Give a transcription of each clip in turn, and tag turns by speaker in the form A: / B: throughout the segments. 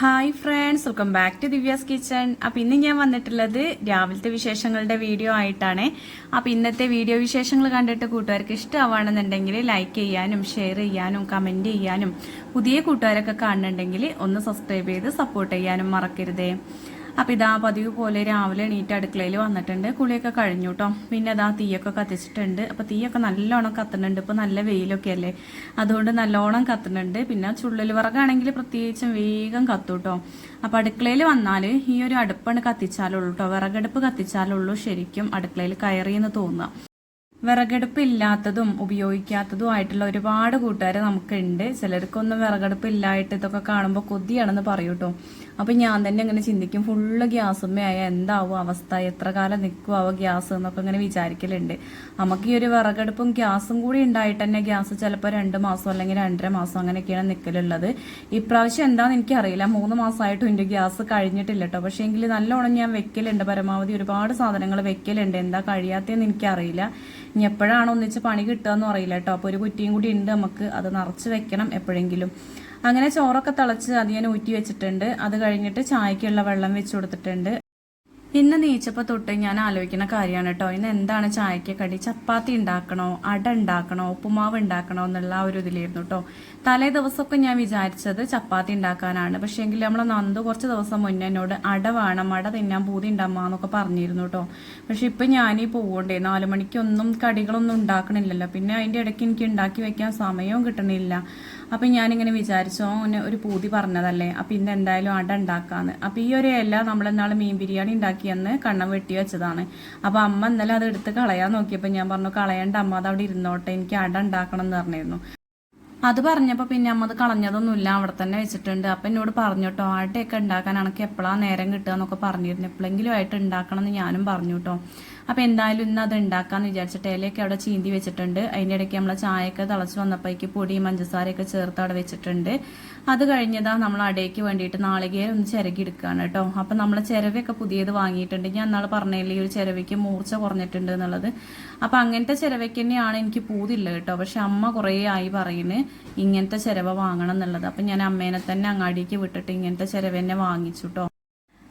A: Hi friends welcome back to Divya's kitchen appam ഇന്ന് ഞാൻ വന്നിട്ടുള്ളത് രാവിലത്തെ വിശേഷങ്ങളുടെ വീഡിയോ ആയിട്ടാണ്. അപ്പം ഇന്നത്തെ വീഡിയോ വിശേഷങ്ങൾ കണ്ടിട്ട് കൂട്ടുകാർക്ക് ഇഷ്ടമാവുകയാണെന്നുണ്ടെങ്കിൽ ലൈക്ക് ചെയ്യാനും ഷെയർ ചെയ്യാനും കമന്റ് ചെയ്യാനും പുതിയ കൂട്ടുകാരൊക്കെ കാണുന്നുണ്ടെങ്കിൽ ഒന്ന് സബ്സ്ക്രൈബ് ചെയ്ത് സപ്പോർട്ട് ചെയ്യാനും മറക്കരുതേ. അപ്പം ഇതാ പതിവ് പോലെ രാവിലെ എണീറ്റ് അടുക്കളയിൽ വന്നിട്ടുണ്ട്. കുളിയൊക്കെ കഴിഞ്ഞു കേട്ടോ പിന്നെ അതാ തീയൊക്കെ കത്തിച്ചിട്ടുണ്ട്. അപ്പം തീയൊക്കെ നല്ലോണം കത്തുന്നുണ്ട്. ഇപ്പം നല്ല വെയിലൊക്കെ അല്ലേ? അതുകൊണ്ട് നല്ലോണം കത്തുന്നുണ്ട്. പിന്നെ ചുള്ളൽ വിറകാണെങ്കിൽ പ്രത്യേകിച്ചും വേഗം കത്തു കേട്ടോ അപ്പം അടുക്കളയിൽ വന്നാൽ ഈ ഒരു അടുപ്പാണ് കത്തിച്ചാലുള്ളൂ കേട്ടോ വിറകടുപ്പ് കത്തിച്ചാലുള്ളൂ ശരിക്കും അടുക്കളയിൽ കയറിയെന്ന് തോന്നുക. വിറകടുപ്പ് ഇല്ലാത്തതും ഉപയോഗിക്കാത്തതും ആയിട്ടുള്ള ഒരുപാട് കൂട്ടുകാർ നമുക്കുണ്ട്. ചിലർക്കൊന്നും വിറകടുപ്പ് ഇല്ലായിട്ട് ഇതൊക്കെ കാണുമ്പോൾ കൊതിയാണെന്ന് പറയൂ കേട്ടോ അപ്പം ഞാൻ തന്നെ ഇങ്ങനെ ചിന്തിക്കും ഫുള്ള് ഗ്യാസുമ്മയായ എന്താവും അവസ്ഥ? എത്ര കാലം നിൽക്കുമാവോ ഗ്യാസ് എന്നൊക്കെ ഇങ്ങനെ വിചാരിക്കലുണ്ട്. നമുക്ക് ഈ ഒരു വിറകടുപ്പും ഗ്യാസും കൂടി ഉണ്ടായിട്ട് തന്നെ ഗ്യാസ് ചിലപ്പോൾ രണ്ട് മാസം അല്ലെങ്കിൽ രണ്ടര മാസം അങ്ങനെയൊക്കെയാണ് നിൽക്കലുള്ളത് ഇപ്രാവശ്യം എന്താണെന്ന് എനിക്കറിയില്ല. മൂന്ന് മാസമായിട്ടും എന്റെ ഗ്യാസ് കഴിഞ്ഞിട്ടില്ല കേട്ടോ പക്ഷേ എങ്കിൽ നല്ലോണം ഞാൻ വെക്കലുണ്ട്. പരമാവധി ഒരുപാട് സാധനങ്ങൾ വെക്കലുണ്ട്. എന്താ കഴിയാത്തതെന്ന് എനിക്കറിയില്ല. ഇനി എപ്പോഴാണ് ഒന്നിച്ച് പണി കിട്ടുക എന്ന് അറിയില്ല കേട്ടോ അപ്പോൾ ഒരു കുറ്റിയും കൂടി ഉണ്ട് നമുക്ക്. അത് നിറച്ച് വെക്കണം എപ്പോഴെങ്കിലും. അങ്ങനെ ചോറൊക്കെ തിളച്ച് ഞാൻ ഊറ്റി വെച്ചിട്ടുണ്ട്. അത് കഴിഞ്ഞിട്ട് ചായക്കുള്ള വെള്ളം വെച്ച് കൊടുത്തിട്ടുണ്ട്. ഇന്ന് നീച്ചപ്പോൾ തൊട്ട് ഞാൻ ആലോചിക്കുന്ന കാര്യമാണ് കേട്ടോ. ഇന്ന് എന്താണ് ചായക്ക് കടി? ചപ്പാത്തി ഉണ്ടാക്കണോ? അട ഉണ്ടാക്കണോ? ഉപ്പുമാവ് ഉണ്ടാക്കണോ? എന്നുള്ള ആ ഒരു ഇതിലായിരുന്നു കേട്ടോ. തലേ ദിവസമൊക്കെ ഞാൻ വിചാരിച്ചത് ചപ്പാത്തി ഉണ്ടാക്കാനാണ്. പക്ഷേ എങ്കിൽ നമ്മളെ നന്ദു കുറച്ച് ദിവസം മുന്നേ എന്നോട് അട വേണം അട തിന്നാൻ പൂതി ഉണ്ടാമാന്നൊക്കെ പറഞ്ഞിരുന്നു കേട്ടോ പക്ഷെ ഇപ്പം ഞാനീ പോകണ്ടേ നാല് മണിക്കൊന്നും കടികളൊന്നും ഉണ്ടാക്കണില്ലല്ലോ. പിന്നെ അതിന്റെ ഇടയ്ക്ക് എനിക്ക് ഉണ്ടാക്കി വെക്കാൻ സമയവും കിട്ടണില്ല. അപ്പം ഞാനിങ്ങനെ വിചാരിച്ചു ഓന് ഒരു പൂതി പറഞ്ഞതല്ലേ? അപ്പം ഇന്ന് എന്തായാലും അട ഉണ്ടാക്കാന്ന്. അപ്പം ഈ ഒരു ഇല നമ്മളെന്നാൾ മീൻ ബിരിയാണി ഉണ്ടാക്കിയെന്ന് കണ്ണം വെട്ടി വെച്ചതാണ്. അപ്പം അമ്മ ഇന്നലെ അത് എടുത്ത് കളയാൻ നോക്കിയപ്പോൾ ഞാൻ പറഞ്ഞു കളയണ്ട അമ്മ അത് അവിടെ ഇരുന്നോട്ടെ എനിക്ക് അട ഉണ്ടാക്കണം എന്ന് പറഞ്ഞിരുന്നു. അത് പറഞ്ഞപ്പോൾ പിന്നെ അമ്മ അത് കളഞ്ഞതൊന്നുമില്ല. അവിടെ തന്നെ വെച്ചിട്ടുണ്ട്. അപ്പം എന്നോട് പറഞ്ഞു കേട്ടോ ആട്ടയൊക്കെ ഉണ്ടാക്കാൻ എനിക്ക് എപ്പോഴാണ് നേരം കിട്ടുക എന്നൊക്കെ പറഞ്ഞിരുന്നു. എപ്പോഴെങ്കിലും ആയിട്ട് ഉണ്ടാക്കണം എന്ന് ഞാനും പറഞ്ഞു കേട്ടോ അപ്പോൾ എന്തായാലും ഇന്ന് അത് ഉണ്ടാക്കാന്ന് വിചാരിച്ചിട്ട് ഇലയൊക്കെ അവിടെ ചീന്തി വെച്ചിട്ടുണ്ട്. അതിന്റെ ഇടയ്ക്ക് നമ്മളെ ചായയൊക്കെ തിളച്ച് വന്നപ്പോഴേക്ക് പൊടിയും പഞ്ചസാരയൊക്കെ ചേർത്ത് അവിടെ വെച്ചിട്ടുണ്ട്. അത് കഴിഞ്ഞതാ നമ്മൾ അടയ്ക്ക് വേണ്ടിയിട്ട് നാളികേരം ഒന്ന് ചിരകി എടുക്കുകയാണ് കേട്ടോ. അപ്പം നമ്മളെ ചിരവയൊക്കെ പുതിയത് വാങ്ങിയിട്ടുണ്ട്. ഞാൻ നാളെ പറഞ്ഞില്ലേ ഈ ഒരു ചിരവയ്ക്ക് മൂർച്ച കുറഞ്ഞിട്ടുണ്ട് എന്നുള്ളത്. അപ്പം അങ്ങനത്തെ ചിരവയ്ക്ക് തന്നെയാണ് എനിക്ക് പൂതില്ല കേട്ടോ. പക്ഷെ അമ്മ കുറേ ആയി പറയുന്നത് ഇങ്ങനത്തെ ചിരവ വാങ്ങണം എന്നുള്ളത്. അപ്പം ഞാൻ അമ്മേനെ തന്നെ അങ്ങാടിക്ക് വിട്ടിട്ട് ഇങ്ങനത്തെ ചിരവ തന്നെ വാങ്ങിച്ചു കേട്ടോ.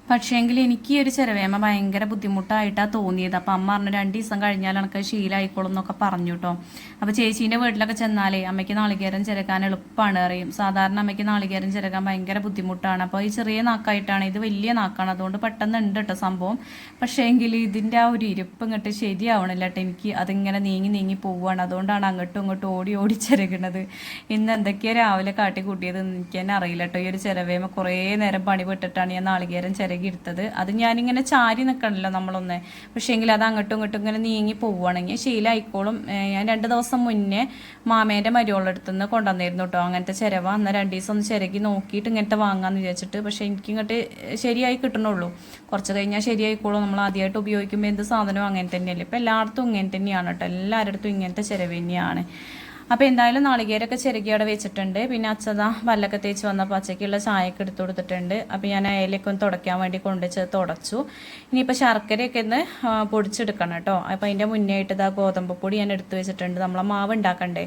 A: പക്ഷേങ്കിൽ എനിക്ക് ഈ ഒരു ചിരവേമ ഭയങ്കര ബുദ്ധിമുട്ടായിട്ടാണ് തോന്നിയത്. അപ്പം അമ്മ പറഞ്ഞു രണ്ട് ദിവസം കഴിഞ്ഞാൽ എനിക്ക് ശീലമായിക്കോളും എന്നൊക്കെ പറഞ്ഞു കേട്ടോ അപ്പോൾ ചേച്ചീന്റെ വീട്ടിലൊക്കെ ചെന്നാലേ അമ്മയ്ക്ക് നാളികേരം ചിരക്കാൻ എളുപ്പമാണ് അറിയും. സാധാരണ അമ്മയ്ക്ക് നാളികേരം ചിരക്കാൻ ഭയങ്കര ബുദ്ധിമുട്ടാണ്. അപ്പോൾ ഈ ചെറിയ നാക്കായിട്ടാണ്. ഇത് വലിയ നാക്കാണ്. അതുകൊണ്ട് പെട്ടെന്ന് ഉണ്ട് കേട്ടോ സംഭവം. പക്ഷേങ്കിൽ ഇതിന്റെ ആ ഒരു ഇരിപ്പ് ഇങ്ങോട്ട് ശരിയാവണില്ല കേട്ടോ എനിക്ക് അതിങ്ങനെ നീങ്ങി നീങ്ങി പോവുകയാണ് അതുകൊണ്ടാണ് അങ്ങോട്ടും ഇങ്ങോട്ടും ഓടി ഓടി ചിരകണത്. ഇന്ന് എന്തൊക്കെയാണ് രാവിലെ കാട്ടി കൂട്ടിയത് എനിക്ക് തന്നെ അറിയില്ല കേട്ടോ ഈ ഒരു ചിരവേമ കുറേ നേരം പണി പെട്ടിട്ടാണ് ഞാൻ നാളികേരം ചിരകിയെടുത്തത് അത് ഞാനിങ്ങനെ ചാരി നിൽക്കണല്ലോ നമ്മളൊന്നേ. പക്ഷേ എങ്കിൽ അത് അങ്ങോട്ടും ഇങ്ങോട്ടും ഇങ്ങനെ നീങ്ങി പോവുകയാണെങ്കിൽ ശീലമായിക്കോളും ഞാൻ രണ്ട് ദിവസം മുന്നേ മാമേന്റെ മരിയോളടുത്ത് നിന്ന് കൊണ്ടുവന്നിരുന്നു കേട്ടോ അങ്ങനത്തെ ചിരവ അന്ന് രണ്ട് ദിവസം ഒന്ന് ചിരകി നോക്കിയിട്ട് ഇങ്ങനത്തെ വാങ്ങാമെന്ന് വിചാരിച്ചിട്ട്. പക്ഷേ എനിക്ക് ഇങ്ങോട്ട് ശരിയായി കിട്ടണുള്ളൂ. കുറച്ച് കഴിഞ്ഞാൽ ശരിയായിക്കോളൂ. നമ്മൾ ആദ്യമായിട്ട് ഉപയോഗിക്കുമ്പോൾ എന്ത് സാധനവും അങ്ങനെ തന്നെയല്ലേ? ഇപ്പം എല്ലായിടത്തും ഇങ്ങനെ തന്നെയാണ് കേട്ടോ എല്ലാവരുടെ ഇങ്ങനത്തെ ചിരവ് തന്നെയാണ്. അപ്പോൾ എന്തായാലും നാളികേരൊക്കെ ചെറുകി അവിടെ വെച്ചിട്ടുണ്ട്. പിന്നെ അച്ഛത വല്ലൊക്കെ തേച്ച് വന്നപ്പോൾ അച്ഛയ്ക്കുള്ള ചായയൊക്കെ എടുത്തു കൊടുത്തിട്ടുണ്ട്. അപ്പോൾ ഞാൻ അയലൊക്കെ ഒന്ന് തുടയ്ക്കാൻ വേണ്ടി കൊണ്ടുവച്ച് തുടച്ചു. ഇനിയിപ്പോൾ ശർക്കരയൊക്കെ ഒന്ന് പൊടിച്ചെടുക്കണം കേട്ടോ. അപ്പോൾ അതിന്റെ മുന്നേ ആയിട്ട് ഇതാ ഗോതമ്പ് പൊടി ഞാൻ എടുത്തു വെച്ചിട്ടുണ്ട്. നമ്മളെ മാവ് ഉണ്ടാക്കണ്ടേ?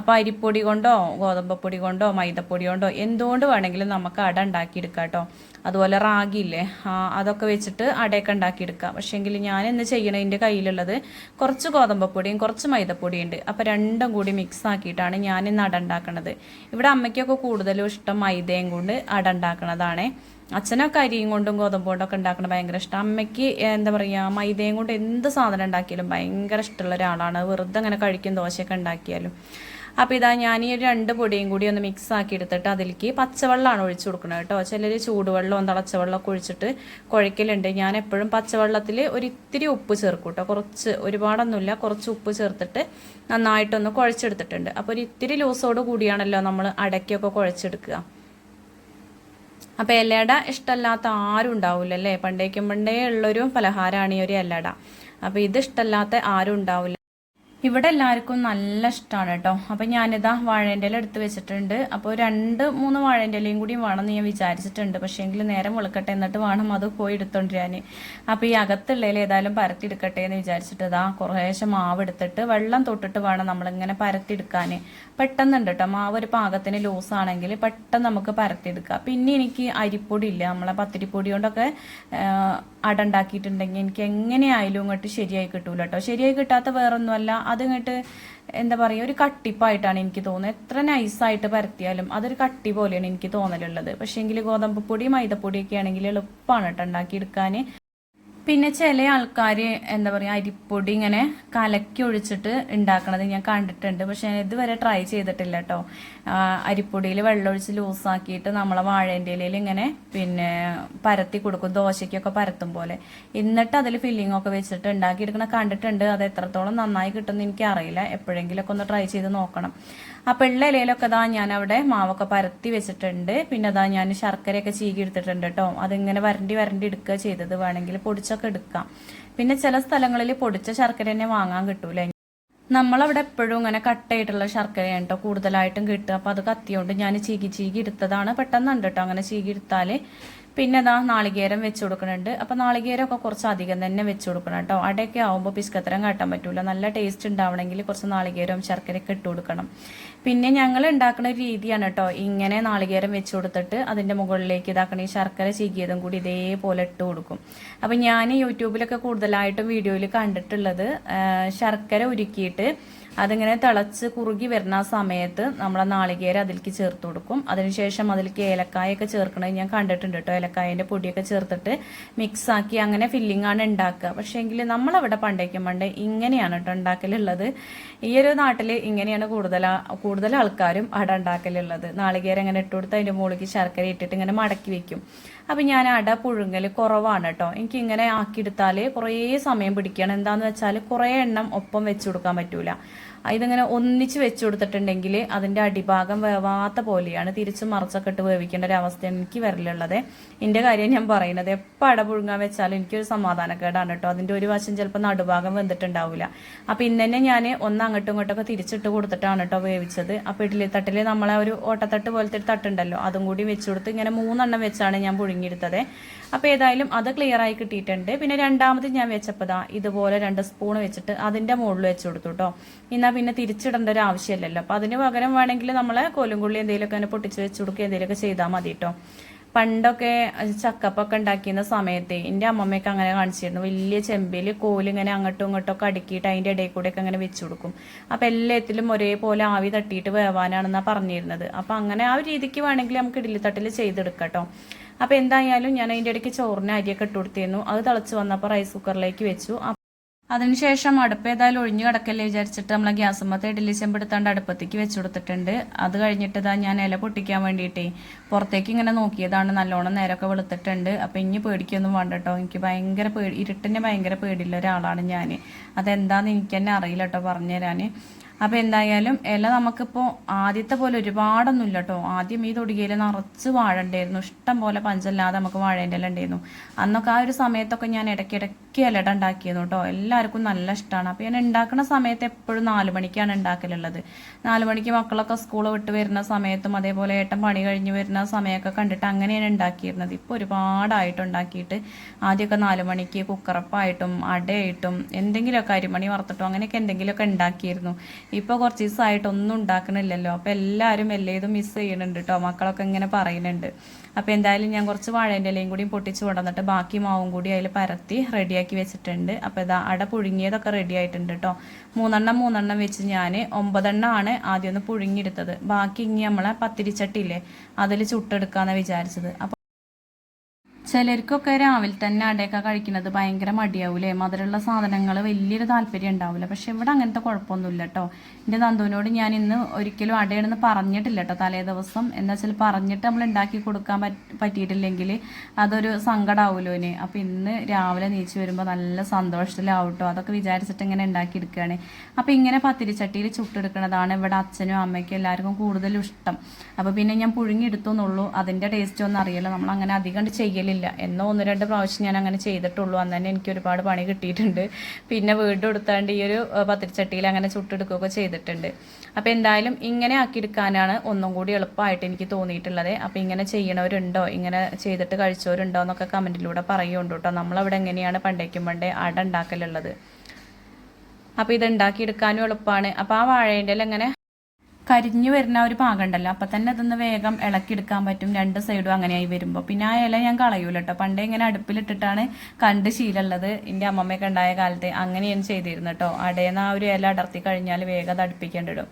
A: അപ്പോൾ അരിപ്പൊടി കൊണ്ടോ ഗോതമ്പ് പൊടി കൊണ്ടോ മൈദപ്പൊടി കൊണ്ടോ എന്തുകൊണ്ട് വേണമെങ്കിലും നമുക്ക് അട ഉണ്ടാക്കിയെടുക്കാം കേട്ടോ. അതുപോലെ റാഗിയില്ലേ അതൊക്കെ വെച്ചിട്ട് അടയൊക്കെ ഉണ്ടാക്കിയെടുക്കാം. പക്ഷേങ്കിൽ ഞാൻ എന്ന് ചെയ്യണതിന്റെ കയ്യിലുള്ളത് കുറച്ച് ഗോതമ്പപ്പൊടിയും കുറച്ച് മൈദപ്പൊടിയും ഉണ്ട് അപ്പോൾ രണ്ടും കൂടി മിക്സ് ആക്കിയിട്ടാണ് ഞാൻ ഇന്ന് അട ഉണ്ടാക്കുന്നത് ഇവിടെ അമ്മയ്ക്കൊക്കെ കൂടുതലും ഇഷ്ടം മൈദയും കൊണ്ട് അട ഉണ്ടാക്കണതാണ്. അച്ഛനൊക്കെ അരിയും കൊണ്ടും ഗോതമ്പ് കൊണ്ടൊക്കെ ഉണ്ടാക്കണ ഭയങ്കര ഇഷ്ടം. അമ്മയ്ക്ക് എന്താ പറയുക മൈദയും കൊണ്ട് എന്ത് സാധനം ഉണ്ടാക്കിയാലും ഭയങ്കര ഇഷ്ടമുള്ള ഒരാളാണ്. വെറുതെ അങ്ങനെ കഴിക്കും ദോശയൊക്കെ ഉണ്ടാക്കിയാലും. അപ്പോൾ ഇതാ ഞാൻ ഈ രണ്ട് പൊടിയും കൂടി ഒന്ന് മിക്സ് ആക്കി എടുത്തിട്ട് അതിലേക്ക് പച്ചവെള്ളമാണ് ഒഴിച്ചു കൊടുക്കുന്നത് കേട്ടോ. ചിലർ ചൂടുവെള്ളവും തിളച്ചവെള്ളമൊക്കെ ഒഴിച്ചിട്ട് കുഴക്കലുണ്ട്. ഞാൻ എപ്പോഴും പച്ചവെള്ളത്തിൽ ഒരു ഇത്തിരി ഉപ്പ് ചേർക്കും കേട്ടോ. കുറച്ച് ഒരുപാടൊന്നുമില്ല. കുറച്ച് ഉപ്പ് ചേർത്തിട്ട് നന്നായിട്ടൊന്ന് കുഴച്ചെടുത്തിട്ടുണ്ട്. അപ്പോൾ ഒരു ഇത്തിരി ലൂസോട് കൂടിയാണല്ലോ നമ്മൾ അടയ്ക്കൊക്കെ കുഴച്ചെടുക്കുക. അപ്പോൾ എല്ലട ഇഷ്ടമല്ലാത്ത ആരും ഉണ്ടാവില്ല അല്ലേ പണ്ടേക്കും പണ്ടേ ഉള്ളൊരു പലഹാരമാണ് ഈ ഒരു എല്ലട അപ്പോൾ ഇത് ഇഷ്ടമല്ലാത്ത ആരും ഉണ്ടാവില്ല ഇവിടെ എല്ലാവർക്കും നല്ല ഇഷ്ടമാണ് കേട്ടോ. അപ്പം ഞാനിതാ വാഴേന്റെ ഇല എടുത്ത് വെച്ചിട്ടുണ്ട്. അപ്പോൾ രണ്ട് മൂന്ന് വാഴേന്റെ ഇലയും കൂടി വേണം എന്ന് ഞാൻ വിചാരിച്ചിട്ടുണ്ട്. പക്ഷേ എങ്കിൽ നേരം വെളുക്കട്ടെ എന്നിട്ട് വേണം അത് പോയി എടുത്തോണ്ട് ഞാൻ അപ്പോൾ ഈ അകത്തുള്ളതിൽ ഏതായാലും പരത്തി എടുക്കട്ടെ എന്ന് വിചാരിച്ചിട്ട് ഇതാ കുറേശ്ശെ മാവ് എടുത്തിട്ട് വെള്ളം തൊട്ടിട്ട് വേണം നമ്മളിങ്ങനെ പരത്തി എടുക്കാൻ പെട്ടെന്നുണ്ട് കേട്ടോ. മാവ് ഒരു പാകത്തിന് ലൂസ് ആണെങ്കിൽ പെട്ടെന്ന് നമുക്ക് പരത്തിയെടുക്കാം പിന്നെ എനിക്ക് അരിപ്പൊടി ഇല്ല. നമ്മളെ പത്തിരിപ്പൊടി കൊണ്ടൊക്കെ അട ഉണ്ടാക്കിയിട്ടുണ്ടെങ്കിൽ എനിക്ക് എങ്ങനെയായാലും ഇങ്ങോട്ട് ശരിയായി കിട്ടൂല കേട്ടോ. ശരിയായി കിട്ടാത്ത വേറൊന്നുമല്ല. അത് ഇങ്ങോട്ട് എന്താ പറയുക ഒരു കട്ടിപ്പായിട്ടാണ് എനിക്ക് തോന്നുന്നത്. എത്ര നൈസായിട്ട് പരത്തിയാലും അതൊരു കട്ടി പോലെയാണ് എനിക്ക് തോന്നലുള്ളത്. പക്ഷേങ്കിൽ ഗോതമ്പ് പൊടി മൈദപ്പൊടിയൊക്കെ ആണെങ്കിൽ എളുപ്പമാണ് കേട്ടോ ഉണ്ടാക്കിയെടുക്കാൻ പിന്നെ ചില ആൾക്കാർ എന്താ പറയുക അരിപ്പൊടി ഇങ്ങനെ കലക്കി ഒഴിച്ചിട്ട് ഉണ്ടാക്കണത് ഞാൻ കണ്ടിട്ടുണ്ട്. പക്ഷെ ഞാൻ ഇതുവരെ ട്രൈ ചെയ്തിട്ടില്ല കേട്ടോ അരിപ്പൊടിയിൽ വെള്ളമൊഴിച്ച് ലൂസാക്കിയിട്ട് നമ്മളെ വാഴേന്റെ ഇലയിൽ ഇങ്ങനെ പിന്നെ പരത്തി കൊടുക്കും ദോശയ്ക്കൊക്കെ പരത്തും പോലെ. എന്നിട്ട് അതിൽ ഫില്ലിംഗ് ഒക്കെ വെച്ചിട്ട് ഉണ്ടാക്കിയെടുക്കണ കണ്ടിട്ടുണ്ട്. അത് എത്രത്തോളം നന്നായി കിട്ടുമെന്ന് എനിക്കറിയില്ല. എപ്പോഴെങ്കിലും എപ്പോഴെങ്കിലൊക്കെ ഒന്ന് ട്രൈ ചെയ്ത് നോക്കണം. അപ്പോൾ ഉള്ള ഇലയിലൊക്കെ ഇതാ ഞാൻ അവിടെ മാവൊക്കെ പരത്തി വെച്ചിട്ടുണ്ട്. പിന്നെ അതാ ഞാൻ ശർക്കരയൊക്കെ ചീകി എടുത്തിട്ടുണ്ട് കേട്ടോ അതിങ്ങനെ വരണ്ടി വരണ്ടി എടുക്കുക ചെയ്തത്. വേണമെങ്കിൽ പൊടിച്ചൊക്കെ എടുക്കാം. പിന്നെ ചില സ്ഥലങ്ങളിൽ പൊടിച്ച ശർക്കര തന്നെ വാങ്ങാൻ കിട്ടൂല. നമ്മളവിടെ എപ്പോഴും ഇങ്ങനെ കട്ടായിട്ടുള്ള ശർക്കരയാണ് കേട്ടോ കൂടുതലായിട്ടും കിട്ടുക. അപ്പോൾ അത് കത്തിയോണ്ട് ഞാൻ ചീകി ചീകി എടുത്തതാണ്. പെട്ടെന്നുണ്ട് കേട്ടോ അങ്ങനെ ചീകി എടുത്താൽ പിന്നെ അതാ നാളികേരം വെച്ച് കൊടുക്കുന്നുണ്ട്. അപ്പോൾ നാളികേരമൊക്കെ കുറച്ച് അധികം തന്നെ വെച്ച് കൊടുക്കണം കേട്ടോ. അടയൊക്കെ ആവുമ്പോൾ പിസ്കത്തരം കാട്ടാൻ പറ്റൂല. നല്ല ടേസ്റ്റ് ഉണ്ടാവണമെങ്കിൽ കുറച്ച് നാളികേരവും ശർക്കരയൊക്കെ ഇട്ട് കൊടുക്കണം. പിന്നെ ഞങ്ങൾ ഉണ്ടാക്കുന്ന ഒരു രീതിയാണ് കേട്ടോ. ഇങ്ങനെ നാളികേരം വെച്ച് കൊടുത്തിട്ട് അതിന്റെ മുകളിലേക്ക് ഇതാക്കണ ഈ ശർക്കര ചീകിയതും കൂടി ഇതേപോലെ ഇട്ട് കൊടുക്കും. അപ്പോൾ ഞാൻ യൂട്യൂബിലൊക്കെ കൂടുതലായിട്ടും വീഡിയോയിൽ കണ്ടിട്ടുള്ളത് ശർക്കര ഉരുക്കിയിട്ട് അതിങ്ങനെ തിളച്ച് കുറുകി വരുന്ന ആ സമയത്ത് നമ്മളെ നാളികേരം അതിലേക്ക് ചേർത്ത് കൊടുക്കും. അതിനുശേഷം അതിലേക്ക് ഏലക്കായൊക്കെ ചേർക്കണത് ഞാൻ കണ്ടിട്ടുണ്ട് കേട്ടോ. ഏലക്കായന്റെ പൊടിയൊക്കെ ചേർത്തിട്ട് മിക്സ് ആക്കി അങ്ങനെ ഫില്ലിംഗ് ആണ് ഉണ്ടാക്കുക. പക്ഷേങ്കിൽ നമ്മളവിടെ പണ്ടേക്കും പണ്ട് ഇങ്ങനെയാണ് കേട്ടോ ഉണ്ടാക്കലുള്ളത്. ഈ ഒരു നാട്ടിൽ ഇങ്ങനെയാണ് കൂടുതൽ കൂടുതൽ ആൾക്കാരും അട ഉണ്ടാക്കലുള്ളത്. നാളികേരം ഇങ്ങനെ ഇട്ട് കൊടുത്ത് അതിന്റെ മുകളിലേക്ക് ശർക്കര ഇട്ടിട്ട് ഇങ്ങനെ മടക്കി വെക്കും. അപ്പം ഞാൻ അട പുഴുങ്ങൽ കുറവാണ് കേട്ടോ. എനിക്ക് ഇങ്ങനെ ആക്കിയെടുത്താൽ കുറേ സമയം പിടിക്കണം എന്താണെന്ന് വെച്ചാൽ കുറേ എണ്ണം ഒപ്പം വെച്ച് കൊടുക്കാൻ പറ്റൂല. ഇതിങ്ങനെ ഒന്നിച്ച് വെച്ച് കൊടുത്തിട്ടുണ്ടെങ്കിൽ അതിന്റെ അടിഭാഗം വേവാത്ത പോലെയാണ്. തിരിച്ച് മറച്ചൊക്കെ ഇട്ട് വേവിക്കേണ്ട ഒരു അവസ്ഥ എനിക്ക് വരലുള്ളത്. എന്റെ കാര്യം ഞാൻ പറയുന്നത് എപ്പോൾ അട പുഴുങ്ങാൻ വെച്ചാലും എനിക്കൊരു സമാധാനക്കേടാണ് കേട്ടോ. അതിന്റെ ഒരു വശം ചിലപ്പോൾ നടുഭാഗം വെന്തിട്ടുണ്ടാവില്ല അപ്പോൾ ഇന്ന് തന്നെ ഞാൻ ഒന്ന് അങ്ങോട്ടും ഇങ്ങോട്ടൊക്കെ തിരിച്ചിട്ട് കൊടുത്തിട്ടാണ് കേട്ടോ വേവിച്ചത്. അപ്പോൾ ഇഡ്ഡലി തട്ടിൽ നമ്മളെ ഒരു ഓട്ടത്തട്ട് പോലത്തെ ഒരു തട്ടുണ്ടല്ലോ അതും കൂടി വെച്ച് കൊടുത്ത് ഇങ്ങനെ മൂന്നെണ്ണം വെച്ചാണ് ഞാൻ പുഴുങ്ങിയെടുത്തത്. അപ്പോൾ ഏതായാലും അത് ക്ലിയർ ആയി കിട്ടിയിട്ടുണ്ട്. പിന്നെ രണ്ടാമത് ഞാൻ വെച്ചപ്പോൾ ഇതുപോലെ രണ്ട് സ്പൂൺ വെച്ചിട്ട് അതിന്റെ മുകളിൽ വെച്ച് കൊടുത്തു കേട്ടോ. എന്നാൽ പിന്നെ തിരിച്ചിടേണ്ട ഒരു ആവശ്യമില്ലല്ലോ. അപ്പോൾ അതിന് പകരം വേണമെങ്കിൽ നമ്മൾ കോലുംകുള്ളി എന്തെങ്കിലുമൊക്കെ അങ്ങനെ പൊട്ടിച്ച് വെച്ച് കൊടുക്കുക എന്തെങ്കിലുമൊക്കെ ചെയ്താൽ മതി കേട്ടോ. പണ്ടൊക്കെ ചക്കപ്പൊക്കെ ഉണ്ടാക്കിയിരുന്ന സമയത്ത് എന്റെ അമ്മമ്മയൊക്കെ അങ്ങനെ കാണിച്ചിരുന്നു. വലിയ ചെമ്പിൽ കോലിങ്ങനെ അങ്ങോട്ടും ഇങ്ങോട്ടും ഒക്കെ അടുക്കിയിട്ട് അതിന്റെ ഇടയിൽ കൂടെ ഒക്കെ അങ്ങനെ വെച്ച് കൊടുക്കും. അപ്പൊ എല്ലാത്തിലും ഒരേപോലെ ആവി തട്ടിയിട്ട് വേവാനാണെന്നാണ് പറഞ്ഞിരുന്നത്. അപ്പൊ അങ്ങനെ ആ ഒരു രീതിക്ക് വേണമെങ്കിൽ നമുക്ക് ഇഡ്ഡലിത്തട്ടിൽ ചെയ്തെടുക്കാം കേട്ടോ. അപ്പോൾ എന്തായാലും ഞാൻ അതിന്റെ ഇടയ്ക്ക് ചോറിന് അരിയൊക്കെ ഇട്ട് കൊടുത്തിരുന്നു. അത് തിളച്ച് വന്നപ്പോൾ റൈസ് കുക്കറിലേക്ക് വെച്ചു. അതിനുശേഷം അടുപ്പ് ഏതായാലും ഒഴിഞ്ഞു കിടക്കല്ലേ വിചാരിച്ചിട്ട് നമ്മളെ ഗ്യാസുമ്മത്തെ ഇഡലി ചെമ്പെടുത്താണ്ട് അടുപ്പത്തേക്ക് വെച്ചു കൊടുത്തിട്ടുണ്ട് അത് കഴിഞ്ഞിട്ട് ഇതാ ഞാൻ ഇല പൊട്ടിക്കാൻ വേണ്ടിയിട്ടേ പുറത്തേക്ക് ഇങ്ങനെ നോക്കിയതാണ് നല്ലോണം നേരമൊക്കെ വെളുത്തിട്ടുണ്ട്. അപ്പം ഇനി പേടിക്കൊന്നും വേണ്ട കേട്ടോ. എനിക്ക് ഭയങ്കര പേടി ഇരുട്ടിന് ഭയങ്കര പേടിയുള്ള ഒരാളാണ് ഞാൻ അതെന്താന്ന് എനിക്ക് തന്നെ അറിയില്ല കേട്ടോ പറഞ്ഞുതരാൻ അപ്പോൾ എന്തായാലും ഇല നമുക്കിപ്പോൾ ആദ്യത്തെ പോലെ ഒരുപാടൊന്നും ഇല്ല കേട്ടോ ആദ്യം ഈ തൊടികയിൽ നിറച്ച് വാഴ ഉണ്ടായിരുന്നു ഇഷ്ടം പോലെ പഞ്ചല്ലാതെ നമുക്ക് വാഴേന്റെ ഇല ഉണ്ടായിരുന്നു. അന്നൊക്കെ ആ ഒരു സമയത്തൊക്കെ ഞാൻ ഇടയ്ക്കിടയ്ക്ക് ഇലട ഉണ്ടാക്കിയിരുന്നു കേട്ടോ എല്ലാവർക്കും നല്ല ഇഷ്ടമാണ് അപ്പോൾ ഞാൻ ഉണ്ടാക്കുന്ന സമയത്ത് എപ്പോഴും നാല് മണിക്കാണ് ഉണ്ടാക്കലുള്ളത്. നാല് മണിക്ക് മക്കളൊക്കെ സ്കൂൾ വിട്ട് വരുന്ന സമയത്തും അതേപോലെ ഏട്ടൻ പണി കഴിഞ്ഞ് വരുന്ന സമയമൊക്കെ കണ്ടിട്ട് അങ്ങനെയാണ് ഉണ്ടാക്കിയിരുന്നത്. ഇപ്പോൾ ഒരുപാടായിട്ട് ഉണ്ടാക്കിയിട്ട് ആദ്യമൊക്കെ നാല് മണിക്ക് കുക്കറപ്പായിട്ടും അടയായിട്ടും എന്തെങ്കിലുമൊക്കെ അരിമണി വറുത്തിട്ടോ അങ്ങനെയൊക്കെ എന്തെങ്കിലുമൊക്കെ ഉണ്ടാക്കിയിരുന്നു. ഇപ്പോൾ കുറച്ച് ദിവസമായിട്ട് ഒന്നും ഉണ്ടാക്കണില്ലല്ലോ. അപ്പോൾ എല്ലാവരും എല്ലാം മിസ് ചെയ്യണുണ്ട് കേട്ടോ മക്കളൊക്കെ ഇങ്ങനെ പറയുന്നുണ്ട്. അപ്പോൾ എന്തായാലും ഞാൻ കുറച്ച് വാഴേന്റെ ഇലയും കൂടി പൊട്ടിച്ച് കൊണ്ടുവന്നിട്ട് ബാക്കി മാവും കൂടി അതിൽ പരത്തി റെഡിയാക്കി വെച്ചിട്ടുണ്ട്. അപ്പോൾ ഇതാ അട പുഴുങ്ങിയതൊക്കെ റെഡി ആയിട്ടുണ്ട് കേട്ടോ മൂന്നെണ്ണം മൂന്നെണ്ണം വെച്ച് ഞാൻ ഒമ്പതെണ്ണമാണ് ആദ്യം ഒന്ന് പുഴുങ്ങിയെടുത്തത്. ബാക്കി ഇനി നമ്മളെ പത്തിരിച്ചട്ടിയില്ലേ അതിൽ ചുട്ടെടുക്കാമെന്നാണ് വിചാരിച്ചത്. അപ്പോൾ ചിലർക്കൊക്കെ രാവിലെ തന്നെ അടയൊക്കെ കഴിക്കുന്നത് ഭയങ്കര മടിയാവൂലേ? മധുരമുള്ള സാധനങ്ങൾ വലിയൊരു താല്പര്യം ഉണ്ടാവില്ല പക്ഷെ ഇവിടെ അങ്ങനത്തെ കുഴപ്പമൊന്നുമില്ല കേട്ടോ എന്റെ നന്ദുവിനോട് ഞാൻ ഇന്ന് ഒരിക്കലും അടയാണെന്ന് പറഞ്ഞിട്ടില്ല കേട്ടോ തലേ ദിവസം എന്താ വെച്ചാൽ പറഞ്ഞിട്ട് നമ്മൾ ഉണ്ടാക്കി കൊടുക്കാൻ പറ്റിയിട്ടില്ലെങ്കിൽ അതൊരു സങ്കടമാവുമല്ലോ ഇനി? അപ്പം ഇന്ന് രാവിലെ നീച്ച് വരുമ്പോൾ നല്ല സന്തോഷത്തിലാവും കേട്ടോ അതൊക്കെ വിചാരിച്ചിട്ട് ഇങ്ങനെ ഉണ്ടാക്കിയെടുക്കുകയാണ് അപ്പം ഇങ്ങനെ പത്തിരിച്ചട്ടിയിൽ ചുട്ടെടുക്കുന്നതാണ് ഇവിടെ അച്ഛനും അമ്മയ്ക്കും എല്ലാവർക്കും കൂടുതലും ഇഷ്ടം. അപ്പോൾ പിന്നെ ഞാൻ പുഴുങ്ങിയെടുത്തു എന്നുള്ളൂ. അതിന്റെ ടേസ്റ്റ് ഒന്നും അറിയില്ല. നമ്മൾ അങ്ങനെ അധികം ചെയ്യലില്ല. ചെയ്തിട്ടില്ല എന്നോ ഒന്ന് രണ്ട് പ്രാവശ്യം ഞാൻ അങ്ങനെ ചെയ്തിട്ടുള്ളൂ. അന്ന് തന്നെ എനിക്ക് ഒരുപാട് പണി കിട്ടിയിട്ടുണ്ട്. പിന്നെ വീട് എടുത്താണ്ട് ഈ ഒരു പത്തിരിച്ചട്ടിയിൽ അങ്ങനെ ചുട്ടെടുക്കുകയൊക്കെ ചെയ്തിട്ടുണ്ട്. അപ്പോൾ എന്തായാലും ഇങ്ങനെ ആക്കിയെടുക്കാനാണ് ഒന്നും കൂടി എളുപ്പമായിട്ട് എനിക്ക് തോന്നിയിട്ടുള്ളത്. അപ്പോൾ ഇങ്ങനെ ചെയ്യണവരുണ്ടോ? ഇങ്ങനെ ചെയ്തിട്ട് കഴിച്ചവരുണ്ടോ എന്നൊക്കെ കമന്റിലൂടെ പറയുന്നുണ്ട് കേട്ടോ. നമ്മളവിടെ എങ്ങനെയാണ് പണ്ടേക്കും പണ്ടേ അട ഉണ്ടാക്കലുള്ളത്? അപ്പോൾ ഇത് ഉണ്ടാക്കിയെടുക്കാനും എളുപ്പമാണ്. അപ്പോൾ ആ വാഴേന്റെ ഇങ്ങനെ കരിഞ്ഞു വരുന്ന ഒരു പാകം ഉണ്ടല്ലോ അപ്പം തന്നെ അതൊന്ന് വേഗം ഇളക്കിയെടുക്കാൻ പറ്റും. രണ്ട് സൈഡും അങ്ങനെയായി വരുമ്പോൾ പിന്നെ ആ ഇല ഞാൻ കളയൂല കേട്ടോ പണ്ടേ ഇങ്ങനെ അടുപ്പിലിട്ടിട്ടാണ് കണ്ട് ശീലമുള്ളത്. എന്റെ അമ്മമ്മയൊക്കെ ഉണ്ടായ കാലത്ത് അങ്ങനെയാണ് ചെയ്തിരുന്നു കേട്ടോ അടേന്ന് ആ ഒരു ഇല അടർത്തി കഴിഞ്ഞാൽ വേഗം അത് അടുപ്പിക്കേണ്ടിടും.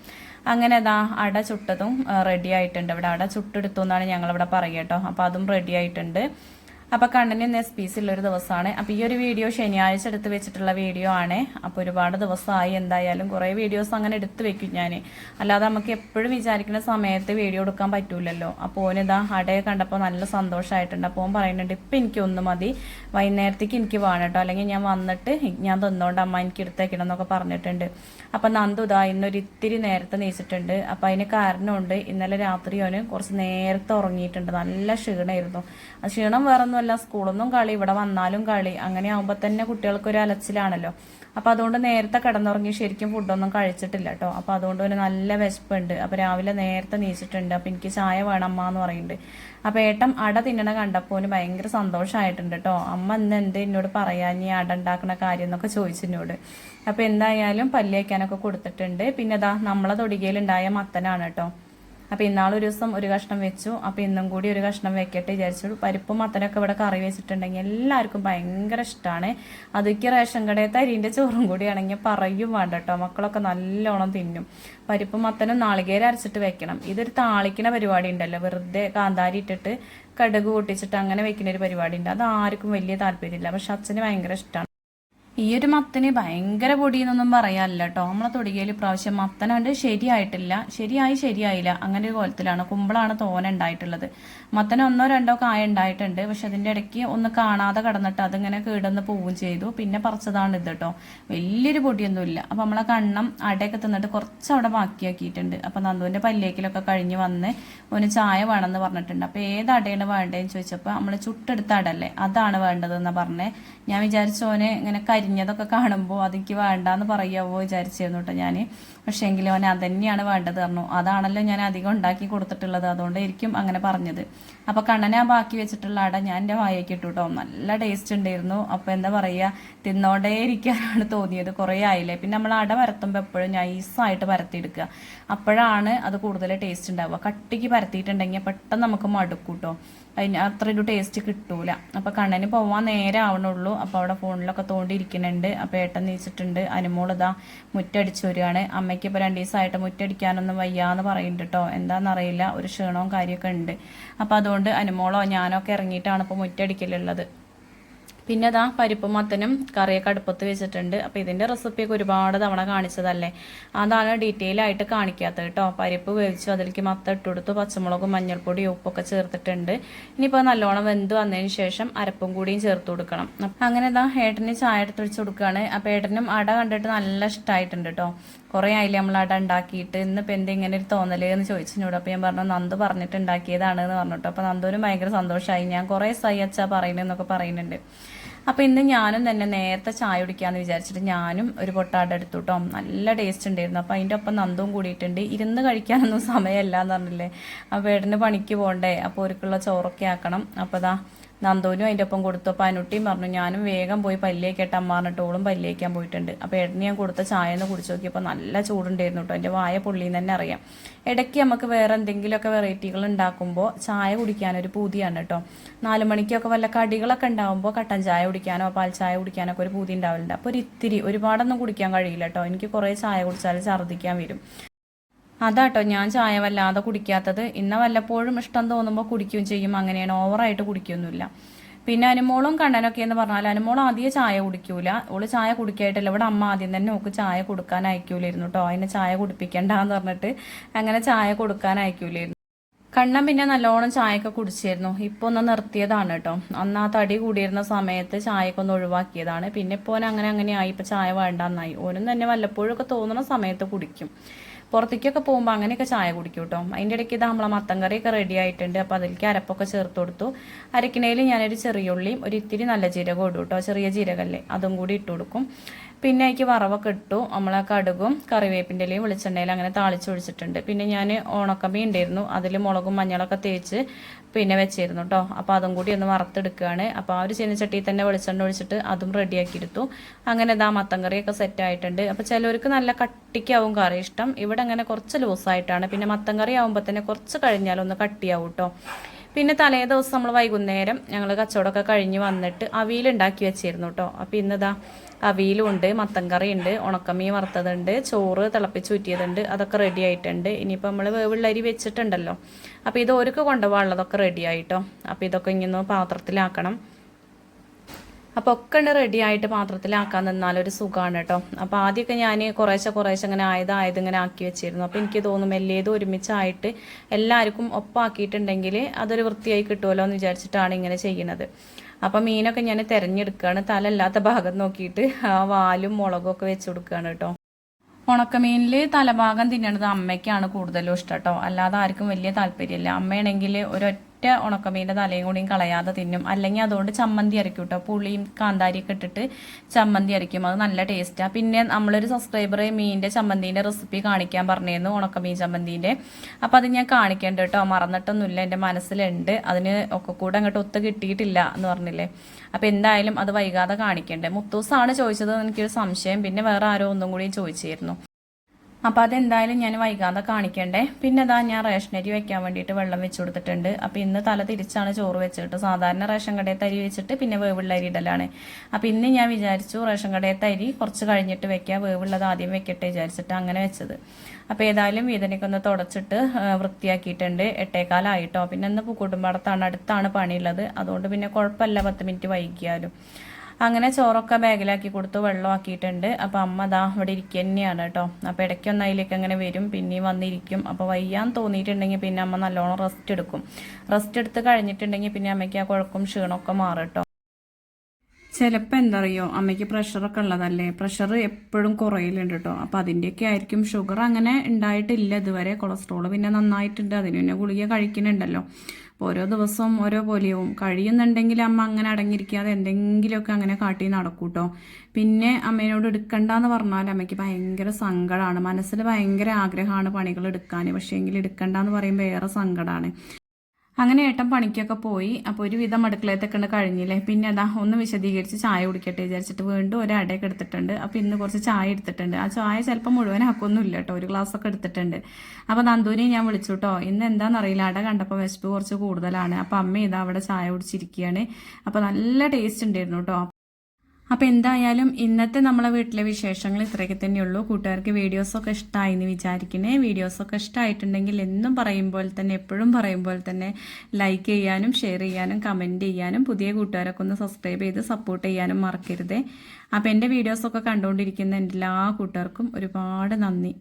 A: അങ്ങനെ അതാ അട ചുട്ടതും റെഡി ആയിട്ടുണ്ട്. ഇവിടെ അട ചുട്ടെടുത്തു എന്നാണ് ഞങ്ങളിവിടെ പറയുക കേട്ടോ അപ്പോൾ അതും റെഡി ആയിട്ടുണ്ട്. അപ്പോൾ കണ്ണിന് എസ് പി സി ഉള്ളൊരു ദിവസമാണ്. അപ്പോൾ ഈ ഒരു വീഡിയോ ശനിയാഴ്ച എടുത്ത് വെച്ചിട്ടുള്ള വീഡിയോ ആണ്. അപ്പോൾ ഒരുപാട് ദിവസമായി. എന്തായാലും കുറേ വീഡിയോസ് അങ്ങനെ എടുത്തു വെക്കും ഞാൻ അല്ലാതെ നമുക്ക് എപ്പോഴും വിചാരിക്കുന്ന സമയത്ത് വീഡിയോ എടുക്കാൻ പറ്റൂലല്ലോ. അപ്പോൾ ഓനിതാ അടയെ കണ്ടപ്പോൾ നല്ല സന്തോഷമായിട്ടുണ്ട് അപ്പോൾ ഓൻ പറയുന്നുണ്ട് ഇപ്പം എനിക്ക് ഒന്ന് മതി. വൈകുന്നേരത്തേക്ക് എനിക്ക് വേണം കേട്ടോ അല്ലെങ്കിൽ ഞാൻ വന്നിട്ട് ഞാൻ തന്നോണ്ട് അമ്മ എനിക്ക് എടുത്തേക്കണം എന്നൊക്കെ പറഞ്ഞിട്ടുണ്ട്. അപ്പം നന്ദു ഇതാ ഇന്നൊരു ഇത്തിരി നേരത്തെ നീച്ചിട്ടുണ്ട്. അപ്പം അതിന് കാരണമുണ്ട് ഇന്നലെ രാത്രി ഓന് കുറച്ച് നേരത്തെ ഉറങ്ങിയിട്ടുണ്ട്. നല്ല ക്ഷീണമായിരുന്നു ആ ക്ഷീണം വേറൊന്നുമല്ല സ്കൂളൊന്നും കളി ഇവിടെ വന്നാലും കളി. അങ്ങനെ ആകുമ്പോൾ തന്നെ കുട്ടികൾക്ക് ഒരു അലച്ചിലാണല്ലോ. അപ്പോൾ അതുകൊണ്ട് നേരത്തെ കിടന്നുറങ്ങി ശരിക്കും ഫുഡൊന്നും കഴിച്ചിട്ടില്ല കേട്ടോ അപ്പോൾ അതുകൊണ്ട് ഒരു നല്ല വിശപ്പുണ്ട്. അപ്പോൾ രാവിലെ നേരത്തെ നീച്ചിട്ടുണ്ട്. അപ്പോൾ എനിക്ക് ചായ വേണം അമ്മ എന്ന് പറയുന്നുണ്ട്. അപ്പോൾ ഏട്ടൻ അട തിന്നണ കണ്ടപ്പോൾ അവന് ഭയങ്കര സന്തോഷമായിട്ടുണ്ട് കേട്ടോ അമ്മ ഇന്ന് എന്ത് എന്നോട് പറയാൻ നീ അട ഉണ്ടാക്കുന്ന കാര്യം എന്നൊക്കെ ചോദിച്ചു എന്നോട്. അപ്പോൾ എന്തായാലും പല്ല് കൊടുത്തിട്ടുണ്ട്. പിന്നെ ഇതാ നമ്മളെ തൊടികയിലുണ്ടായ മത്തനാണ് കേട്ടോ അപ്പോൾ ഇന്നാളൊരു ദിവസം ഒരു കഷ്ണം വെച്ചു. അപ്പോൾ ഇന്നും കൂടി ഒരു കഷ്ണം വെക്കട്ടെ വിചാരിച്ചു. പരിപ്പും മത്തനൊക്കെ ഇവിടെ കറി വെച്ചിട്ടുണ്ടെങ്കിൽ എല്ലാവർക്കും ഭയങ്കര ഇഷ്ടമാണ് അതൊക്കെ റേഷൻ കടയിൽ തരീന്റെ ചോറും കൂടി ആണെങ്കിൽ പറയും വേണ്ട കേട്ടോ മക്കളൊക്കെ നല്ലോണം തിന്നും. പരിപ്പും മത്തനും നാളികേരം അരച്ചിട്ട് വെക്കണം. ഇതൊരു താളിക്കണ പരിപാടി ഉണ്ടല്ലോ. വെറുതെ കാന്താരി ഇട്ടിട്ട് കടുക് പൊട്ടിച്ചിട്ട് അങ്ങനെ വെക്കുന്ന ഒരു പരിപാടി ഉണ്ട്. അത് ആർക്കും വലിയ താല്പര്യമില്ല. പക്ഷെ അച്ഛന് ഭയങ്കര ഇഷ്ടമാണ് ഈ ഒരു മത്തന് ഭയങ്കര പൊടിയെന്നൊന്നും പറയാനില്ല കേട്ടോ നമ്മളെ തൊടികയിൽ പ്രാവശ്യം മത്തനാണ്ട് ശരിയായിട്ടില്ല. ശരിയായി ശരിയായില്ല. അങ്ങനെ ഒരു കോലത്തിലാണ് കുമ്പളാണ് തോന ഉണ്ടായിട്ടുള്ളത് മത്തന് ഒന്നോ രണ്ടോ കായ ഉണ്ടായിട്ടുണ്ട് പക്ഷെ അതിന്റെ ഇടയ്ക്ക് ഒന്ന് കാണാതെ കടന്നിട്ട് അതിങ്ങനെ കീടന്ന് പോവുകയും ചെയ്തു. പിന്നെ പറിച്ചതാണ് ഇത് കേട്ടോ വലിയൊരു പൊടിയൊന്നുമില്ല. അപ്പം നമ്മളെ കണ്ണം അടയൊക്കെ തിന്നിട്ട് കുറച്ച് അവിടെ ബാക്കിയാക്കിയിട്ടുണ്ട്. അപ്പം നന്ദുവിന്റെ പല്ലേക്കിലൊക്കെ കഴിഞ്ഞ് വന്ന് ഒന്ന് ചായ വേണമെന്ന് പറഞ്ഞിട്ടുണ്ട്. അപ്പോൾ ഏത് അടയാണ് വേണ്ടതെന്ന് ചോദിച്ചപ്പോൾ നമ്മൾ ചുട്ടെടുത്ത അടല്ലേ അതാണ് വേണ്ടതെന്ന് പറഞ്ഞേ. ഞാൻ വിചാരിച്ചോനെ ഇങ്ങനെ ഇങ്ങനെ കരിഞ്ഞതൊക്കെ കാണുമ്പോൾ അതെനിക്ക് വേണ്ടാന്ന് പറയാവോ വിചാരിച്ചിരുന്നു കേട്ടോ ഞാൻ പക്ഷേ എങ്കിലും അവൻ അതന്നെയാണ് വേണ്ടത് പറഞ്ഞു. അതാണല്ലോ ഞാൻ അധികം ഉണ്ടാക്കി കൊടുത്തിട്ടുള്ളത്. അതുകൊണ്ടായിരിക്കും അങ്ങനെ പറഞ്ഞത്. അപ്പോൾ കണ്ണനെ ബാക്കി വെച്ചിട്ടുള്ള അട ഞാൻ എന്റെ വായയ്ക്ക് ഇട്ടു കേട്ടോ നല്ല ടേസ്റ്റ് ഉണ്ടായിരുന്നു. അപ്പോൾ എന്താ പറയുക തിന്നോണ്ടേ ഇരിക്കാനാണ് തോന്നിയത്. കുറേ ആയില്ലേ? പിന്നെ നമ്മൾ അട പരത്തുമ്പോൾ എപ്പോഴും നൈസായിട്ട് പരത്തിയെടുക്കുക. അപ്പോഴാണ് അത് കൂടുതൽ ടേസ്റ്റ് ഉണ്ടാവുക. കട്ടിക്ക് പരത്തിയിട്ടുണ്ടെങ്കിൽ പെട്ടെന്ന് നമുക്ക് മടുക്കും കേട്ടോ അതിന് അത്ര ഒരു ടേസ്റ്റ് കിട്ടൂല. അപ്പോൾ കണ്ണന് പോവാൻ നേരെ ആവണുള്ളൂ. അപ്പോൾ അവിടെ ഫോണിലൊക്കെ തോണ്ടിയിരിക്കുന്നുണ്ട്. അപ്പോൾ ഏട്ടൻ നീച്ചിട്ടുണ്ട്. അനുമോളിതാ മുറ്റടിച്ചു വരികയാണ്. അമ്മയ്ക്ക് ഇപ്പോൾ രണ്ട് ദിവസമായിട്ട് മുറ്റടിക്കാനൊന്നും വയ്യാന്ന് പറയുന്നുണ്ട് കേട്ടോ എന്താണെന്നറിയില്ല ഒരു ക്ഷീണവും കാര്യമൊക്കെ ഉണ്ട്. അപ്പോൾ അതുകൊണ്ട് അനുമോളോ ഞാനൊക്കെ ഇറങ്ങിയിട്ടാണ് ഇപ്പോൾ മുറ്റടിക്കലുള്ളത്. പിന്നെ അതാ പരിപ്പും മത്തനും കറിയൊക്കെ അടുപ്പത്ത് വെച്ചിട്ടുണ്ട്. അപ്പോൾ ഇതിന്റെ റെസിപ്പിയൊക്കെ ഒരുപാട് തവണ കാണിച്ചതല്ലേ? അതാണ് ഡീറ്റെയിൽ ആയിട്ട് കാണിക്കാത്തത് കേട്ടോ പരിപ്പ് വേവിച്ചു അതിലേക്ക് മത്ത ഇട്ടുകൊടുത്തു പച്ചമുളകും മഞ്ഞൾപ്പൊടി ഉപ്പൊക്കെ ചേർത്തിട്ടുണ്ട്. ഇനിയിപ്പോൾ നല്ലോണം വെന്ത് വന്നതിന് ശേഷം അരപ്പും കൂടിയും ചേർത്ത് കൊടുക്കണം. അങ്ങനെ ഇതാ ഏട്ടന് ചായ എടുത്ത് വെച്ച് കൊടുക്കുകയാണ് അപ്പോൾ ഏട്ടനും അട കണ്ടിട്ട് നല്ല ഇഷ്ടമായിട്ടുണ്ട് കേട്ടോ കുറേ ആയില്ലേ നമ്മളവിടെ ഉണ്ടാക്കിയിട്ട് ഇന്നിപ്പോൾ എന്ത് ഇങ്ങനെ ഒരു തോന്നൽ എന്ന് ചോദിച്ചിനോട് അപ്പോൾ ഞാൻ പറഞ്ഞു നന്ദു പറഞ്ഞിട്ട് ഉണ്ടാക്കിയതാണ് എന്ന് പറഞ്ഞിട്ട്. അപ്പോൾ നന്ദുവിനും ഭയങ്കര സന്തോഷമായി ഞാൻ കുറേ സൈ അച്ഛാ പറയുന്നതെന്നൊക്കെ പറയുന്നുണ്ട്. അപ്പോൾ ഇന്ന് ഞാനും തന്നെ നേരത്തെ ചായ കുടിക്കാമെന്ന് വിചാരിച്ചിട്ട് ഞാനും ഒരു പൊട്ടാട എടുത്തു കേട്ടോ നല്ല ടേസ്റ്റ് ഉണ്ടായിരുന്നു അപ്പോൾ അതിന്റെ ഒപ്പം നന്ദവും കൂടിയിട്ടുണ്ട്. ഇരുന്ന് കഴിക്കാനൊന്നും സമയമല്ല എന്ന് പറഞ്ഞില്ലേ? അപ്പോൾ ഏട്ടന് പണിക്ക് പോകണ്ടേ അപ്പോൾ ഒരുക്കുള്ള ചോറൊക്കെ ആക്കണം. അപ്പോൾ ദാ നന്ദുവിനും അതിന്റെ ഒപ്പം കൊടുത്തു. അനുട്ടിയും പറഞ്ഞു ഞാനും വേഗം പോയി പല്ലിയേക്കേട്ട് അമ്മ പറഞ്ഞിട്ട് ഓളും പല്ലിയേക്കാൻ പോയിട്ടുണ്ട്. അപ്പോൾ ഏട്ടന് ഞാൻ കൊടുത്ത ചായ ഒന്ന് കുടിച്ചു നോക്കിയപ്പോൾ നല്ല ചൂടുണ്ടായിരുന്നു കേട്ടോ എന്റെ വായ പൊള്ളിന്ന് തന്നെ അറിയാം. ഇടയ്ക്ക് നമുക്ക് വേറെ എന്തെങ്കിലുമൊക്കെ വെറൈറ്റികൾ ഉണ്ടാക്കുമ്പോൾ ചായ കുടിക്കാനൊരു പൂതിയാണ് കേട്ടോ നാല് മണിക്കൊക്കെ വല്ല കടികളൊക്കെ ഉണ്ടാകുമ്പോൾ കട്ടൻ ചായ കുടിക്കാനോ പാൽ ചായ കുടിക്കാനോ ഒക്കെ ഒരു പൂതി ഉണ്ടാവലുണ്ട്. അപ്പോൾ ഒരു ഇത്തിരി ഒരുപാടൊന്നും കുടിക്കാൻ കഴിയില്ല കേട്ടോ എനിക്ക് കുറേ ചായ കുടിച്ചാൽ ഛർദ്ദിക്കാൻ വരും. അതാട്ടോ ഞാൻ ചായ വല്ലാതെ കുടിക്കാത്തത്. ഇന്ന വല്ലപ്പോഴും ഇഷ്ടം തോന്നുമ്പോൾ കുടിക്കുകയും ചെയ്യും. അങ്ങനെയാണ് ഓവറായിട്ട് കുടിക്കുകയൊന്നുമില്ല പിന്നെ അനുമോളും കണ്ണനൊക്കെ എന്ന് പറഞ്ഞാൽ അനുമോൾ ആദ്യം ചായ കുടിക്കൂല. ഓൾ ചായ കുടിക്കായിട്ടില്ല. ഇവിടെ അമ്മ ആദ്യം തന്നെ ഓക്ക് ചായ കൊടുക്കാൻ അയക്കൂലായിരുന്നു കേട്ടോ അതിനെ ചായ കുടിപ്പിക്കണ്ടെന്ന് പറഞ്ഞിട്ട് അങ്ങനെ ചായ കൊടുക്കാൻ അയക്കൂലായിരുന്നു. കണ്ണൻ പിന്നെ നല്ലോണം ചായയൊക്കെ കുടിച്ചിരുന്നു ഇപ്പൊ ഒന്ന് നിർത്തിയതാണ് കേട്ടോ അന്ന് ആ തടി കൂടിയിരുന്ന സമയത്ത് ചായയൊക്കെ ഒന്ന് ഒഴിവാക്കിയതാണ്. പിന്നെ ഇപ്പോൾ അങ്ങനെ അങ്ങനെ ആയി. ഇപ്പൊ ചായ വേണ്ടെന്നായി. ഓനും തന്നെ വല്ലപ്പോഴൊക്കെ തോന്നുന്ന സമയത്ത് കുടിക്കും. പുറത്തേക്കൊക്കെ പോകുമ്പോൾ അങ്ങനെയൊക്കെ ചായ കുടിക്കും കേട്ടോ അതിന്റെ ഇടയ്ക്ക് ഇത് നമ്മളെ മത്തം കറിയൊക്കെ റെഡി ആയിട്ടുണ്ട്. അപ്പോൾ അതിലേക്ക് അരപ്പൊക്കെ ചേർത്ത് കൊടുത്തു. അരക്കിണയിൽ ഞാനൊരു ചെറിയ ഉള്ളിയും ഒരു ഇത്തിരി നല്ല ജീരകം ഇടും കേട്ടോ. ചെറിയ ജീരകല്ലേ അതും കൂടി ഇട്ട് കൊടുക്കും. പിന്നെ അതിക്ക് വറവൊക്കെ ഇട്ടു. നമ്മളെ കടുകും കറിവേപ്പിന്റെ ഇലയും വെളിച്ചെണ്ണയിലും അങ്ങനെ താളിച്ചൊഴിച്ചിട്ടുണ്ട് പിന്നെ ഞാൻ ഉണക്കമീൻ ഉണ്ടായിരുന്നു അതിൽ മുളകും മഞ്ഞളൊക്കെ തേച്ച് പിന്നെ വെച്ചിരുന്നു കേട്ടോ അപ്പോൾ അതും കൂടി ഒന്ന് വറുത്തെടുക്കുകയാണ് അപ്പോൾ ആ ഒരു ചീനച്ചട്ടിയിൽ തന്നെ വെളിച്ചെണ്ണ ഒഴിച്ചിട്ട് അതും റെഡിയാക്കി എടുത്തു അങ്ങനെ ഇതാ മത്തൻ കറിയൊക്കെ സെറ്റ് ആയിട്ടുണ്ട്. അപ്പോൾ ചിലവർക്ക് നല്ല കട്ടിക്കാവും കറി ഇഷ്ടം. ഇവിടെ അങ്ങനെ കുറച്ച് ലൂസായിട്ടാണ്. പിന്നെ മത്തൻ കറി ആകുമ്പോൾ തന്നെ കുറച്ച് കഴിഞ്ഞാലൊന്ന് കട്ടിയാവും കേട്ടോ പിന്നെ തലേ ദിവസം നമ്മൾ വൈകുന്നേരം ഞങ്ങൾ കച്ചവടമൊക്കെ കഴിഞ്ഞ് വന്നിട്ട് അവിയലുണ്ടാക്കി വെച്ചിരുന്നു കേട്ടോ അപ്പോൾ ഇന്നിതാ അവിയലുണ്ട് മത്തൻ കറി ഉണ്ട് ഉണക്കമീൻ വറുത്തതുണ്ട് ചോറ് തിളപ്പിച്ച് ഊറ്റിയതുണ്ട് അതൊക്കെ റെഡി ആയിട്ടുണ്ട്. ഇനിയിപ്പോൾ നമ്മൾ വേവുള്ള അരി വെച്ചിട്ടുണ്ടല്ലോ. അപ്പോൾ ഇത് ഒരുക്ക് കൊണ്ടുപോകാനുള്ളതൊക്കെ റെഡി ആയിട്ടോ? അപ്പോൾ ഇതൊക്കെ ഇങ്ങനെ പാത്രത്തിലാക്കണം. അപ്പോൾ ഒക്കെ ഉണ്ട് റെഡി ആയിട്ട് പാത്രത്തിലാക്കാൻ നിന്നാലൊരു സുഖമാണ് കേട്ടോ. അപ്പോൾ ആദ്യമൊക്കെ ഞാൻ കുറേശ്ശെ കുറേശ്ശെ ഇങ്ങനെ ആയത് ആയത് ഇങ്ങനെ ആക്കി വെച്ചിരുന്നു. അപ്പോൾ എനിക്ക് തോന്നും എല്ലേതും ഒരുമിച്ചായിട്ട് എല്ലാവർക്കും ഒപ്പാക്കിയിട്ടുണ്ടെങ്കിൽ അതൊരു വൃത്തിയായി കിട്ടുമല്ലോ എന്ന് വിചാരിച്ചിട്ടാണ് ഇങ്ങനെ ചെയ്യുന്നത് അപ്പം മീനൊക്കെ ഞാൻ തിരഞ്ഞെടുക്കുകയാണ് തലല്ലാത്ത ഭാഗം നോക്കിയിട്ട് ആ വാലും മുളകും ഒക്കെ വെച്ച് കൊടുക്കുകയാണ് കേട്ടോ. ഉണക്കമീനിൽ തലഭാഗം തിന്നണത് അമ്മയ്ക്കാണ് കൂടുതലും ഇഷ്ടം കേട്ടോ. അല്ലാതെ ആർക്കും വലിയ താല്പര്യമില്ല. അമ്മയാണെങ്കിൽ ഒരൊറ്റ ഉണക്കമീന്റെ തലയും കൂടിയും കളയാതെ തിന്നും. അല്ലെങ്കിൽ അതുകൊണ്ട് ചമ്മന്തി അരയ്ക്കും കേട്ടോ പുളിയും കാന്താരിയൊക്കെ ഇട്ടിട്ട് ചമ്മന്തി അരയ്ക്കും. അത് നല്ല ടേസ്റ്റാണ് പിന്നെ നമ്മളൊരു സബ്സ്ക്രൈബർ മീനിന്റെ ചമ്മന്തിന്റെ റെസിപ്പി കാണിക്കാൻ പറഞ്ഞിരുന്നു ഉണക്കമീൻ ചമ്മന്തിന്റെ. അപ്പോൾ അത് ഞാൻ കാണിക്കേണ്ട കേട്ടോ മറന്നിട്ടൊന്നുമില്ല. എന്റെ മനസ്സിലുണ്ട്. അതിന് ഒക്കെ കൂടെ അങ്ങോട്ട് ഒത്ത് കിട്ടിയിട്ടില്ല എന്ന് പറഞ്ഞില്ലേ. അപ്പോൾ എന്തായാലും അത് വൈകാതെ കാണിക്കണ്ടേ. മുത്തൂസാണ് ചോദിച്ചത് എനിക്കൊരു സംശയം. പിന്നെ വേറെ ആരോ ഒന്നും കൂടി ചോദിച്ചിരുന്നു. അപ്പോൾ അതെന്തായാലും ഞാൻ വൈകാതെ കാണിക്കണ്ടേ. പിന്നെ അതാ ഞാൻ റേഷനരി വെക്കാൻ വേണ്ടിയിട്ട് വെള്ളം വെച്ച് കൊടുത്തിട്ടുണ്ട്. അപ്പോൾ ഇന്ന് തല തിരിച്ചാണ് ചോറ് വെച്ചിട്ട് സാധാരണ റേഷൻ കടയിൽ തരി വെച്ചിട്ട് പിന്നെ വേവുള്ള അരി ഇടലാണ്. അപ്പോൾ ഇന്ന് ഞാൻ വിചാരിച്ചു റേഷൻ കടയിൽ തരി കുറച്ച് കഴിഞ്ഞിട്ട് വെക്കാം. വേവുള്ളത് ആദ്യം വെക്കട്ടെ വിചാരിച്ചിട്ട് അങ്ങനെ വെച്ചത്. അപ്പോൾ ഏതായാലും വീതനൊക്കെ ഒന്ന് തുടച്ചിട്ട് വൃത്തിയാക്കിയിട്ടുണ്ട്. എട്ടേക്കാലായിട്ടോ പിന്നെ ഇന്ന് കുടുംബടത്താണ് അടുത്താണ് പണിയുള്ളത്. അതുകൊണ്ട് പിന്നെ കുഴപ്പമില്ല. പത്ത് മിനിറ്റ് വൈകിയാലും. അങ്ങനെ ചോറൊക്കെ ബാഗിലാക്കി കൊടുത്തു വെള്ളം ആക്കിയിട്ടുണ്ട്. അപ്പോൾ അമ്മ ദാ അവിടെ ഇരിക്കുക തന്നെയാണ് കേട്ടോ. അപ്പോൾ ഇടയ്ക്കൊന്ന് അതിലേക്ക് അങ്ങനെ വരും പിന്നെയും വന്നിരിക്കും. അപ്പോൾ വയ്യാൻ തോന്നിയിട്ടുണ്ടെങ്കിൽ പിന്നെ അമ്മ നല്ലോണം റെസ്റ്റ് എടുക്കും. റെസ്റ്റ് എടുത്ത് കഴിഞ്ഞിട്ടുണ്ടെങ്കിൽ പിന്നെ അമ്മയ്ക്ക് ആ കുഴക്കും ക്ഷീണമൊക്കെ മാറും കേട്ടോ. ചിലപ്പോൾ എന്താ അറിയോ അമ്മയ്ക്ക് പ്രഷറൊക്കെ ഉള്ളതല്ലേ? പ്രഷർ എപ്പോഴും കുറയിലുണ്ട് കേട്ടോ. അപ്പോൾ അതിന്റെയൊക്കെ ആയിരിക്കും ഷുഗർ അങ്ങനെ ഉണ്ടായിട്ടില്ല. ഇതുവരെ കൊളസ്ട്രോൾ പിന്നെ നന്നായിട്ടുണ്ട്. അതിന് പിന്നെ ഗുളിക കഴിക്കുന്നുണ്ടല്ലോ. ഓരോ ദിവസവും ഓരോ പോലെയാവും കഴിയുന്നുണ്ടെങ്കിൽ അമ്മ അങ്ങനെ അടങ്ങിയിരിക്കാതെ എന്തെങ്കിലുമൊക്കെ അങ്ങനെ കാട്ടി നടക്കൂട്ടോ. പിന്നെ അമ്മേനോട് എടുക്കണ്ടെന്ന് പറഞ്ഞാൽ അമ്മയ്ക്ക് ഭയങ്കര സങ്കടമാണ് മനസ്സിൽ ഭയങ്കര ആഗ്രഹമാണ് പണികൾ എടുക്കാൻ. പക്ഷേ എങ്കിൽ എടുക്കണ്ടെന്ന് പറയുമ്പോൾ ഏറെ സങ്കടമാണ് അങ്ങനെ ഏട്ടൻ പണിക്കൊക്കെ പോയി. അപ്പോൾ ഒരുവിധം അടുക്കളയത്തൊക്കെ കഴിഞ്ഞില്ലേ. പിന്നെ അതാ ഒന്ന് വിശദീകരിച്ച് ചായ കുടിക്കട്ടെ വിചാരിച്ചിട്ട് വീണ്ടും ഒരു അടയൊക്കെ എടുത്തിട്ടുണ്ട്. അപ്പോൾ ഇന്ന് കുറച്ച് ചായ എടുത്തിട്ടുണ്ട്. ആ ചായ ചിലപ്പോൾ മുഴുവൻ ആക്കൊന്നുമില്ല കേട്ടോ ഒരു ഗ്ലാസ് ഒക്കെ എടുത്തിട്ടുണ്ട്. അപ്പോൾ നന്ദൂരി ഞാൻ വിളിച്ചു കേട്ടോ ഇന്ന് എന്താണെന്നറിയില്ല അട കണ്ടപ്പോൾ വിശപ്പ് കുറച്ച് കൂടുതലാണ്. അപ്പോൾ അമ്മ ഇതാ അവിടെ ചായ കുടിച്ചിരിക്കുകയാണ് അപ്പോൾ നല്ല ടേസ്റ്റ് ഉണ്ടായിരുന്നു കേട്ടോ അപ്പോൾ എന്തായാലും ഇന്നത്തെ നമ്മളെ വീട്ടിലെ വിശേഷങ്ങൾ ഇത്രയൊക്കെ തന്നെയുള്ളൂ കൂട്ടുകാർക്ക് വീഡിയോസൊക്കെ ഇഷ്ടമായി എന്ന് വിചാരിക്കുന്നേ വീഡിയോസൊക്കെ ഇഷ്ടമായിട്ടുണ്ടെങ്കിൽ എന്നും പറയുമ്പോൾ തന്നെ എപ്പോഴും പറയുമ്പോൾ തന്നെ ലൈക്ക് ചെയ്യാനും ഷെയർ ചെയ്യാനും കമന്റ് ചെയ്യാനും പുതിയ കൂട്ടുകാരൊക്കെ ഒന്ന് സബ്സ്ക്രൈബ് ചെയ്ത് സപ്പോർട്ട് ചെയ്യാനും മറക്കരുതേ. അപ്പോൾ എന്റെ വീഡിയോസൊക്കെ കണ്ടുകൊണ്ടിരിക്കുന്ന എല്ലാ കൂട്ടുകാർക്കും ഒരുപാട് നന്ദി.